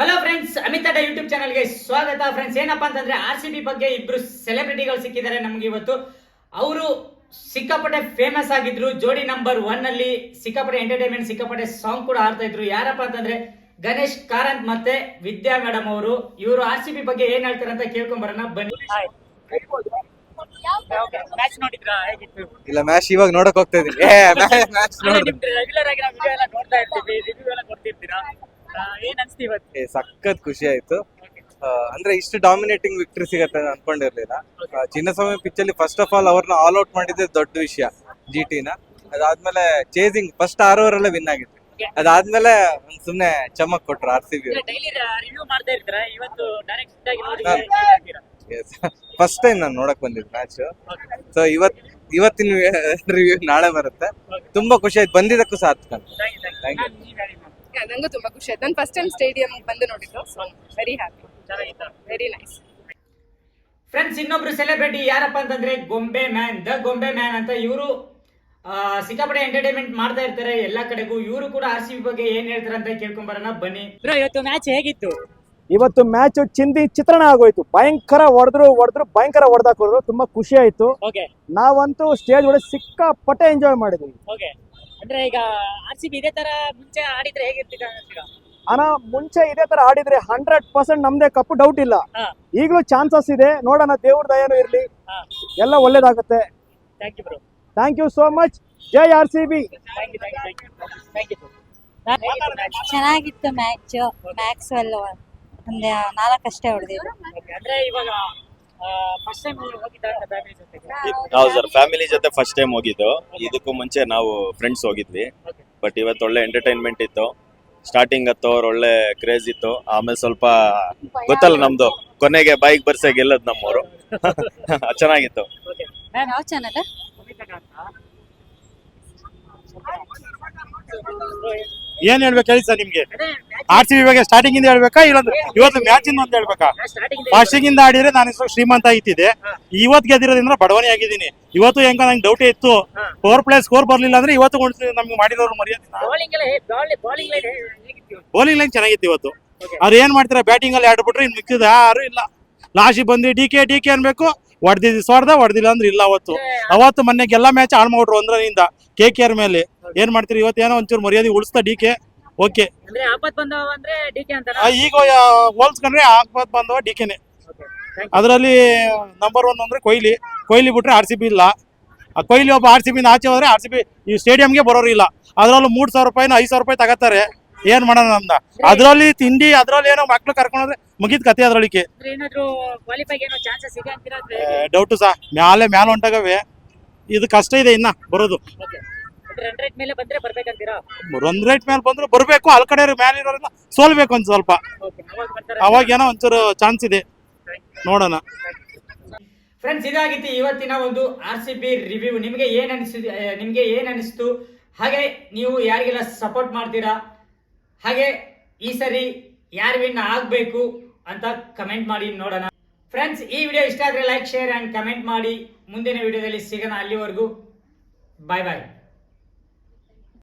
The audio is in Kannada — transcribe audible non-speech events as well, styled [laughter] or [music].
ಹಲೋ ಫ್ರೆಂಡ್ಸ್ ಅಮಿತ್ ಅಡ್ಡ ಯೂಟ್ಯೂಬ್ ಚಾನಲ್ಗೆ ಸ್ವಾಗತ. ಫ್ರೆಂಡ್ಸ್ ಏನಪ್ಪಾ ಅಂತಂದ್ರೆ ಆರ್ ಸಿ ಬಿ ಬಗ್ಗೆ ಇಬ್ರು ಸೆಲೆಬ್ರಿಟಿಗಳು ಸಿಕ್ಕಿದ್ದಾರೆ ನಮ್ಗೆ ಇವತ್ತು. ಅವರು ಸಿಕ್ಕಾಪಟ್ಟೆ ಫೇಮಸ್ ಆಗಿದ್ರು. ಜೋಡಿ ನಂಬರ್ ಒನ್ ಅಲ್ಲಿ ಸಿಕ್ಕಾಪಟ್ಟೆ ಎಂಟರ್ಟೈನ್ಮೆಂಟ್ ಸಿಕ್ಕಾಪಟ್ಟೆ ಸಾಂಗ್ ಕೂಡ ಆಡ್ತಾ ಇದ್ರು. ಯಾರಪ್ಪ ಅಂತಂದ್ರೆ ಗಣೇಶ್ ಕಾರಂತ್ ಮತ್ತೆ ವಿದ್ಯಾ ಮೇಡಮ್ ಅವರು. ಇವರು ಆರ್ ಸಿ ಬಿ ಬಗ್ಗೆ ಏನ್ ಹೇಳ್ತಾರೆ ಅಂತ ಕೇಳ್ಕೊಂಡ್ ಬರೋಣ. ಬನ್ನಿ. ಮ್ಯಾಚ್ ನೋಡಿದ್ರಾ? ಇಲ್ಲ ಮ್ಯಾಚ್ ಇವಾಗ ನೋಡಕ್ ಹೋಗ್ತಾ ಇದೀನಿ. ಏ ಮ್ಯಾಚ್ ನೋಡಿದ್ರಿ ರೆಗ್ಯುಲರ್ ಆಗಿ ನಾವು ವಿಡಿಯೋ ಎಲ್ಲ ನೋಡ್ತಾ ಇರ್ತೀವಿ. ರಿವ್ಯೂ ಎಲ್ಲ ಕೊಡ್ತಿರ್ತೀರಾ ಏನ್ ಅನ್ಸ್ತಿ ಇವತ್ತು? ಏ ಸಖತ್ ಖುಷಿ ಆಯ್ತು. ಅಂದ್ರೆ ಇಷ್ಟು ಡಾಮಿನೇಟಿಂಗ್ ವಿಕ್ಟರಿ ಸಿಗತ್ತೆ ಅಂತ ಅನ್ಕೊಂಡಿರ್ಲಿಲ್ಲ. ಚಿನ್ನಸ್ವಾಮಿ ಪಿಚ್ ಅಲ್ಲಿ ಫಸ್ಟ್ ಆಫ್ ಆಲ್ ಅವ್ರನ್ನ ಆಲ್ ಔಟ್ ಮಾಡಿದ್ದೆ ದೊಡ್ಡ ವಿಷಯ ಜಿ ಟಿನ ಅದಾದ್ಮೇಲೆ ಚೇಸಿಂಗ್ ಫಸ್ಟ್ ಆರ್ ಓವರ್ ಅಲ್ಲೇ ವಿನ್ ಆಗಿತ್ತು. ಅದಾದ್ಮೇಲೆ ಒಂದ್ ಸುಮ್ನೆ ಚಮಕ್ ಕೊಟ್ರು R C B. First time ನಾನು ನೋಡಕ್ ಬಂದಿದ್ದು ಮ್ಯಾಚ್ ಸೊ ಇವತ್ ಇವತ್ತಿನ ರಿವ್ಯೂ ನಾಳೆ ಬರುತ್ತೆ. ತುಂಬಾ ಖುಷಿ ಆಯ್ತು. ಬಂದಿದ್ದಕ್ಕೂ ಸಾರ್ಥಕ ಥ್ಯಾಂಕ್ ಯು Yeah, ನಂಗೂ ತುಂಬಾ ಖುಷಿ ಆಯ್ತು. ನಾನು ಫಸ್ಟ್ ಟೈಮ್ ಸ್ಟೇಡಿಯಂ ಬಂದು ನೋಡಿದ್ದು so very happy very nice friends ಇನ್ನೊಬ್ರು ಸೆಲೆಬ್ರಿಟಿ ಯಾರಪ್ಪ ಅಂತಂದ್ರೆ ಗೊಂಬೆ ಮ್ಯಾನ್ ದ ಗೊಂಬೆ ಮ್ಯಾನ್ ಅಂತ ಇವರು ಸಿಕ್ಕಾಪಟ್ಟೆ ಎಂಟರ್ಟೈನ್ಮೆಂಟ್ ಮಾಡ್ತಾ ಇರ್ತಾರೆ. ಎಲ್ಲಾ ಕಡೆಗೂ ಇವರು ಕೂಡ ಆರ್ ಸಿ ಬಿ ಬಗ್ಗೆ ಏನ್ ಹೇಳ್ತಾರೆ ಅಂತ ಕೇಳ್ಕೊಂಡ್ ಬರೋಣ. ಬನ್ನಿ. ಬ್ರೋ ಇವತ್ತು ಮ್ಯಾಚ್ ಹೇಗಿತ್ತು? ಇವತ್ತು ಮ್ಯಾಚ್ ಚಿಂದಿ ಚಿತ್ರಣ ಆಗೋಯ್ತು. ಭಯಂಕರ ಹೊಡೆದ್ರು ಹೊಡೆದ್ರು ಭಯಂಕರ ಹೊಡೆದಾಕೋದ್ರು ತುಂಬಾ ಖುಷಿ ಆಯ್ತು. ಓಕೆ ನಾವಂತೂ ಸ್ಟೇಜ್ ಒಳಗೆ ಸಿಕ್ಕಾಪಟ್ಟೆ ಎಂಜಾಯ್ ಮಾಡಿದ್ವಿ. ಓಕೆ ಅಂದ್ರೆ ಈಗ ಆರ್ ಸಿ ಬಿ ಇದೇ ತರ ಮುಂಚೆ ಆಡಿದ್ರೆ ಅಣ್ಣ ಮುಂಚೆ ಇದೇ ತರ ಆಡಿದ್ರೆ ಹಂಡ್ರೆಡ್ ಪರ್ಸೆಂಟ್ ನಮ್ದೇ ಕಪ್ಪು ಡೌಟ್ ಇಲ್ಲ. ಈಗಲೂ ಚಾನ್ಸಸ್ ಇದೆ. ನೋಡೋಣ ದೇವ್ರ ದಯನೂ ಇರ್ಲಿ. ಎಲ್ಲ ಒಳ್ಳೇದಾಗುತ್ತೆ. Thank you bro thank you so much Jai R C B thank you thank you thank you ಚೆನ್ನಾಗಿತ್ತು ಮ್ಯಾಚ್ ಮ್ಯಾಕ್ಸ್ವೆಲ್ ಒಂದ್ ನಾಲ್ಕಷ್ಟೇ ಹೊಡೆದಿದ್ರು ಅಂದ್ರೆ ಇವಾಗ ಫಸ್ಟ್ ಟೈಮ್ ಹೋಗಿದ್ದ ಫ್ಯಾಮಿಲಿ ಹೌದು ಸರ್ ಫ್ಯಾಮಿಲಿ ಜೊತೆ? ಫಸ್ಟ್ ಟೈಮ್ ಹೋಗಿದ್ದು. ಇದಕ್ಕೂ ಮುಂಚೆ ನಾವು ಫ್ರೆಂಡ್ಸ್ ಹೋಗಿದ್ವಿ. ಬಟ್ ಇವತ್ತು ಒಳ್ಳೆ ಎಂಟರ್ಟೈನ್ಮೆಂಟ್ ಇತ್ತು. ಸ್ಟಾರ್ಟಿಂಗ್ ಹತ್ತು ಅವ್ರು ಒಳ್ಳೆ ಕ್ರೇಜ್ ಇತ್ತು. ಆಮೇಲೆ ಸ್ವಲ್ಪ ಗೊತ್ತಲ್ಲ ನಮ್ದು. ಕೊನೆಗೆ ಬೈಕ್ ಬರ್ಸೆ ಗೆಲ್ಲದ್ ನಮ್ಮವರು. [laughs] ಚೆನ್ನಾಗಿತ್ತು. ಓಕೆ ಯಾವ ಚಾನಲ್ ಏನ್ ಹೇಳ್ಬೇಕು ಹೇಳಿ ಸರ್ ನಿಮ್ಗೆ? ಆರ್ ಸಿ ಬಿ ಬಗ್ಗೆ ಸ್ಟಾರ್ಟಿಂಗ್ ಇಂದ ಹೇಳ್ಬೇಕಾ? ಇಲ್ಲಾಂದ್ರೆ ಇವತ್ತು ಮ್ಯಾಚ್ ಇಂದ ಅಂತ ಹೇಳ್ಬೇಕಾ? ಫಾಸ್ಟಿಂಗ್ ಇಂದ ಆಡಿದ್ರೆ ನಾನು ಹೆಸರು ಶ್ರೀಮಂತ ಇತ್ತಿದೆ ಇವತ್ತು ಗೆದ್ದಿರೋದ್ರಿಂದ ಬಡವಣಿ ಆಗಿದ್ದೀನಿ. ಇವತ್ತು ಹೆಂಗ ನಂಗೆ ಡೌಟ್ ಇತ್ತು. ಫೋರ್ ಪ್ಲೇ ಸ್ಕೋರ್ ಬರ್ಲಿಲ್ಲ ಅಂದ್ರೆ ಇವತ್ತು ನಮ್ಗೆ ಮಾಡಿರೋರು ಮರ್ಯಾದೆ ಬೌಲಿಂಗ್ ಲೈನ್ ಚೆನ್ನಾಗಿತ್ತು ಇವತ್ತು. ಅವ್ರು ಏನ್ ಮಾಡ್ತಾರೆ? ಬ್ಯಾಟಿಂಗ್ ಅಲ್ಲಿ ಆಡ್ಬಿಟ್ರೆ ಇನ್ ಮಿಕ್ಕಿದ ಯಾರು ಇಲ್ಲ. ಲಾಸ್ಟಿಗೆ ಬಂದು ಡಿ ಕೆ ಡಿ ಕೆ ಅನ್ಬೇಕು. ಹೊಡೆದಿದ್ದು ಸೋರ್ದ ಹೊಡೆದಿಲ್ಲ ಅಂದ್ರೆ ಇಲ್ಲ ಅವತ್ತು. ಅವತ್ತು ಮೊನ್ನೆ ಎಲ್ಲ ಮ್ಯಾಚ್ ಹಾಳು ಮಾಡ್ರು ನಿಂದ ಕೆ ಕೆ ಆರ್ ಮೇಲೆ. ಏನ್ ಮಾಡ್ತೀರಿ? ಇವತ್ತೇನೋ ಒಂಚೂರು ಮರ್ಯಾದೆ ಉಳಿಸ್ತಾ ಡಿ ಕೆ ಓಕೆ ಅಂದ್ರೆ ಆಪತ್ ಬಂದವ ಅಂದ್ರೆ ಡಿ ಕೆ ಅಂತ ಈಗ ಹೋಲ್ಸ್ಕೊಂಡ್ರೆ ಆಪತ್ ಬಂದವ ಡಿಕೆನೆ ಅದರಲ್ಲಿ ನಂಬರ್ ಒನ್ ಅಂದ್ರೆ ಕೊಹ್ಲಿ. ಕೊಹ್ಲಿ ಬಿಟ್ರೆ ಆರ್ ಸಿ ಬಿ ಇಲ್ಲ. ಆ ಕೊಹ್ಲಿ ಒಬ್ಬ ಆರ್ ಸಿ ಬಿ ಆಚೆ ಹೋದ್ರೆ ಆರ್ ಸಿ ಬಿ ಈ ಸ್ಟೇಡಿಯಂಗೆ ಬರೋರು ಇಲ್ಲ. ಅದರಲ್ಲೂ ಮೂರ್ ಸಾವಿರ ರೂಪಾಯಿನ ಐದು ಸಾವಿರ ರೂಪಾಯಿ ತಗತ್ತಾರೆ ಏನ್ ಮಾಡೋಣ ಅಂದ ಅದ್ರಲ್ಲಿ ತಿಂಡಿ ಅದ್ರಲ್ಲಿ ಏನೋ ಮಕ್ಳು ಕರ್ಕೊಂಡ್ರೆ ಮುಗಿದ ಕತೆ ಅದ್ರೊಳಗೆ ಡೌಟ್ ಕ್ವಾಲಿಫೈ ಏನೋ ಚಾನ್ಸಸ್ ಇದೆ ಅಂತೀರಾ ಅಂದ್ರೆ? ಡೌಟು ಸಹ ಮ್ಯಾಲೆ ಮ್ಯಾಲ ಹೊಂಟಾಗವೆ. ಇದು ಕಷ್ಟ ಇದೆ ಇನ್ನ ಬರೋದು. ರನ್ ರೇಟ್ ಮೇಲೆ ಬಂದ್ರೆ ಬರ್ಬೇಕಂತೀರಾ? ರನ್ ರೇಟ್ ಮೇಲೆ ಬಂದ್ರೆ ಬರ್ಬೇಕು ಅಲ್ಲಿ ಕಡೆ ಮ್ಯಾಲ ಇರೋರೆಲ್ಲ ಸೋಲ್ಬೇಕು ಒಂದ್ ಸ್ವಲ್ಪ. ಓಕೆ ಅವಾಗ ಬರ್ತಾರೆ. ಅವಾಗ ಏನೋ ಒಂಚೂರು ಚಾನ್ಸ್ ಇದೆ. ನೋಡೋಣ. ಫ್ರೆಂಡ್ಸ್ ಇದಾಗಿತ್ತು ಇವತ್ತಿನ ಒಂದು ಆರ್ ಸಿ ಬಿ ರಿವ್ಯೂ ನಿಮಗೆ ಏನ್ ಅನಿಸಿತು ಆ, ನಿಮ್ಗೆ ಏನ್ ಅನಿಸ್ತು? ಹಾಗೆ ನೀವು ಯಾರಿಗೆಲ್ಲ ಸಪೋರ್ಟ್ ಮಾಡ್ತೀರಾ? ಹಾಗೆ ಈ ಸರಿ ಯಾರು ವಿನ್ ಆಗ್ಬೇಕು ಅಂತ ಕಮೆಂಟ್ ಮಾಡಿ ನೋಡೋಣ. ಫ್ರೆಂಡ್ಸ್ ಈ ವಿಡಿಯೋ ಇಷ್ಟ ಆದ್ರೆ ಲೈಕ್ ಶೇರ್ ಅಂಡ್ ಕಮೆಂಟ್ ಮಾಡಿ. ಮುಂದಿನ ವಿಡಿಯೋದಲ್ಲಿ ಸಿಗೋಣ ಅಲ್ಲಿವರೆಗೂ. ಬಾಯ್ ಬಾಯ್